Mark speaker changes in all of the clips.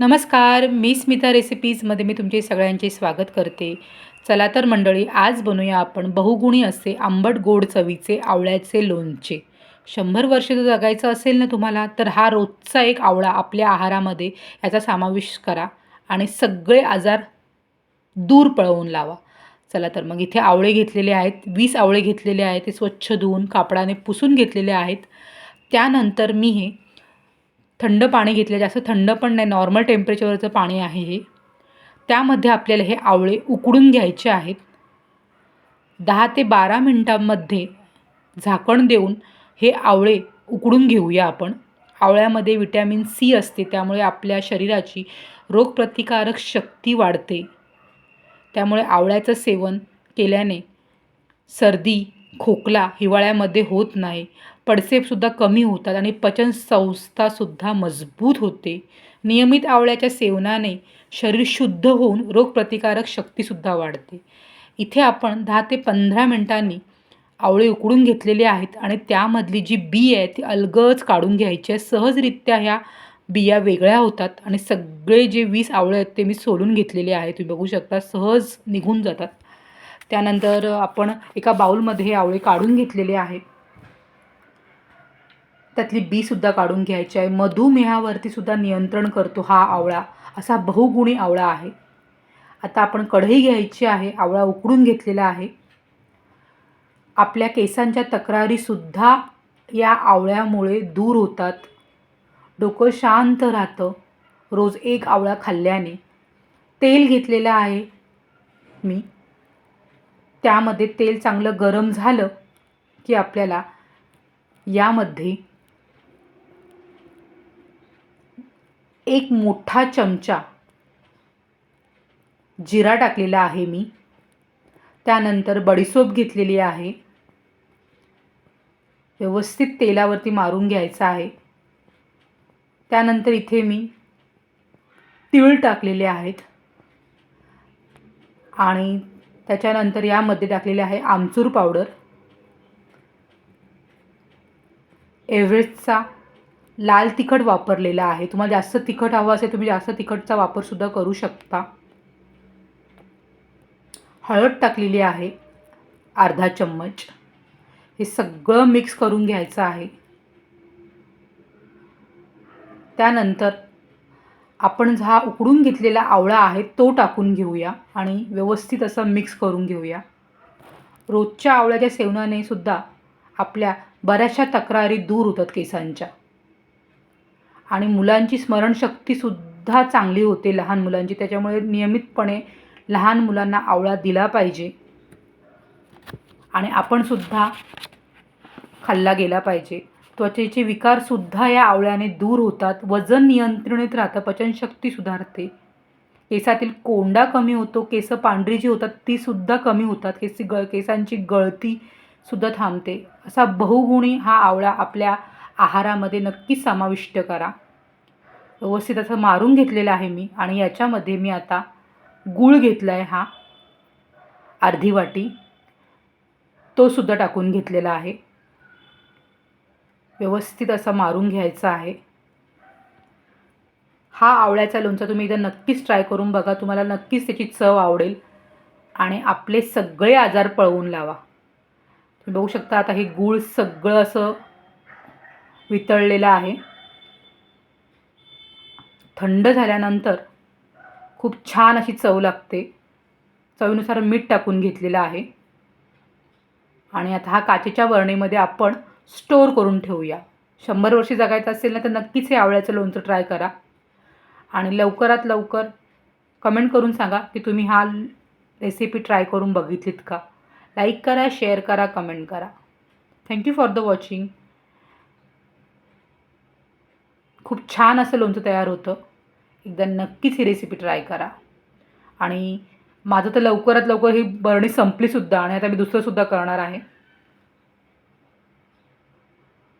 Speaker 1: नमस्कार मी स्मिता रेसिपीजमध्ये मी तुमचे सगळ्यांचे स्वागत करते. चला तर मंडळी आज बनवूया आपण बहुगुणी असे आंबट गोड चवीचे आवळ्याचे लोणचे. शंभर वर्ष जर जगायचं असेल ना तुम्हाला तर हा रोजचा एक आवळा आपल्या आहारामध्ये याचा समावेश करा आणि सगळे आजार दूर पळवून लावा. चला तर मग इथे आवळे घेतलेले आहेत वीस आवळे घेतलेले आहेत ते स्वच्छ धुवून कापडाने पुसून घेतलेले आहेत. त्यानंतर मी हे थंड पाणी घेतलं जास्त थंड पण नाही नॉर्मल टेम्परेचरचं पाणी आहे हे. त्यामध्ये आपल्याला हे आवळे उकडून घ्यायचे आहेत. दहा ते बारा मिनटांमध्ये झाकण देऊन हे आवळे उकडून घेऊया आपण. आवळ्यामध्ये विटॅमिन सी असते त्यामुळे आपल्या शरीराची रोगप्रतिकारक शक्ती वाढते. त्यामुळे आवळ्याचं सेवन केल्याने सर्दी खोकला हिवाळ्यामध्ये होत नाही. पडसेपसुद्धा कमी होतात आणि पचन संस्थासुद्धा मजबूत होते. नियमित आवळ्याच्या सेवनाने शरीर शुद्ध होऊन रोगप्रतिकारक शक्तीसुद्धा वाढते. इथे आपण दहा ते पंधरा मिनटांनी आवळे उकडून घेतलेले आहेत आणि त्यामधली जी बी आहे ती अलगच काढून घ्यायची आहे. सहजरित्या ह्या बिया वेगळ्या होतात आणि सगळे जे वीस आवळे आहेत ते मी सोलून घेतलेले आहेत. तुम्ही बघू शकता सहज निघून जातात. त्यानंतर आपण एका बाऊलमध्ये हे आवळे काढून घेतलेले आहेत. त्यातली बीसुद्धा काढून घ्यायची आहे. मधुमेहावरती सुद्धा नियंत्रण करतो हा आवळा. असा बहुगुणी आवळा आहे. आता आपण कढई घ्यायची आहे. आवळा उकडून घेतलेला आहे. आपल्या केसांच्या तक्रारीसुद्धा या आवळ्यामुळे दूर होतात. डोकं शांत राहतं. रोज एक आवळा खाल्ल्याने. तेल घेतलेलं आहे मी. त्यामध्ये तेल चांगलं गरम झालं की आपल्याला यामध्ये एक मोठा चमचा जिरा टाकलेला आहे मी. त्यानंतर बडीसोप घेतलेली आहे. व्यवस्थित तेलावरती मारून घ्यायचं आहे. त्यानंतर इथे मी तीळ टाकलेले आहेत. आणि त्याच्यानंतर यामध्ये टाकलेले आहे आमचूर पावडर. एव्हरेस्टचा लाल तिखट वापरलेला आहे. तुम्हाला जास्त तिखट हवं असेल तुम्ही जास्त तिखटचा वापरसुद्धा करू शकता. हळद टाकलेली आहे अर्धा चम्मच. हे सगळं मिक्स करून घ्यायचं आहे. त्यानंतर आपण हा उकडून घेतलेला आवळा आहे तो टाकून घेऊया आणि व्यवस्थित असं मिक्स करून घेऊया. रोजच्या आवळ्याच्या सेवनाने सुद्धा आपल्या बऱ्याचशा तक्रारी दूर होतात केसांच्या. आणि मुलांची स्मरणशक्तीसुद्धा चांगली होते लहान मुलांची. त्याच्यामुळे नियमितपणे लहान मुलांना आवळा दिला पाहिजे. आणि आपणसुद्धा खाल्ला गेला पाहिजे. त्वचेचे विकारसुद्धा या आवळ्याने दूर होतात. वजन नियंत्रणित राहतं. पचनशक्ती सुधारते. केसातील कोंडा कमी होतो. केस पांढरी जी होतात तीसुद्धा कमी होतात. केस गळ केसांची गळतीसुद्धा थांबते. असा बहुगुणी हा आवळा आपल्या आहारामध्ये नक्कीच समाविष्ट करा. व्यवस्थित असं मारून घेतलेलं आहे मी आणि याच्यामध्ये मी आता गूळ घेतला आहे हा. अर्धी वाटी. तो सुद्धा टाकून घेतलेला आहे. व्यवस्थित असा मारून घ्यायचा आहे. हा आवळ्याचा लोणचा तुम्ही एकदा नक्कीच ट्राय करून बघा. तुम्हाला नक्कीच त्याची चव आवडेल. आणि आपले सगळे आजार पळवून लावा. तुम्ही बघू शकता आता हे गूळ सगळं असं वितळलेलं आहे. थंड झाल्यानंतर खूप छान अशी चव लागते. चवीनुसार मीठ टाकून घेतलेलं आहे. आणि आता हा काचेच्या वरणीमध्ये आपण स्टोअर करून ठेवूया. शंभर वर्षी जगायचं असेल ना तर नक्कीच हे आवळ्याचं लोणचं ट्राय करा. आणि लवकरात लवकर कमेंट करून सांगा की तुम्ही हा रेसिपी ट्राय करून बघितलीत का? लाईक करा शेअर करा कमेंट करा. Thank you for the watching. खूप छान असं लोणचं तयार होतं. एकदा नक्कीच ही रेसिपी ट्राय करा. आणि माझं तर लवकरात लवकर ही बरणी संपलीसुद्धा आणि आता मी दुसरंसुद्धा करणार आहे.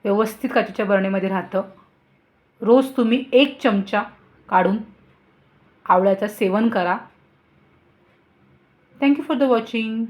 Speaker 1: व्यवस्थित काचेच्या बरणीमध्ये राहतं. रोज तुम्ही एक चमचा काढून आवळ्याचं सेवन करा. Thank you for the watching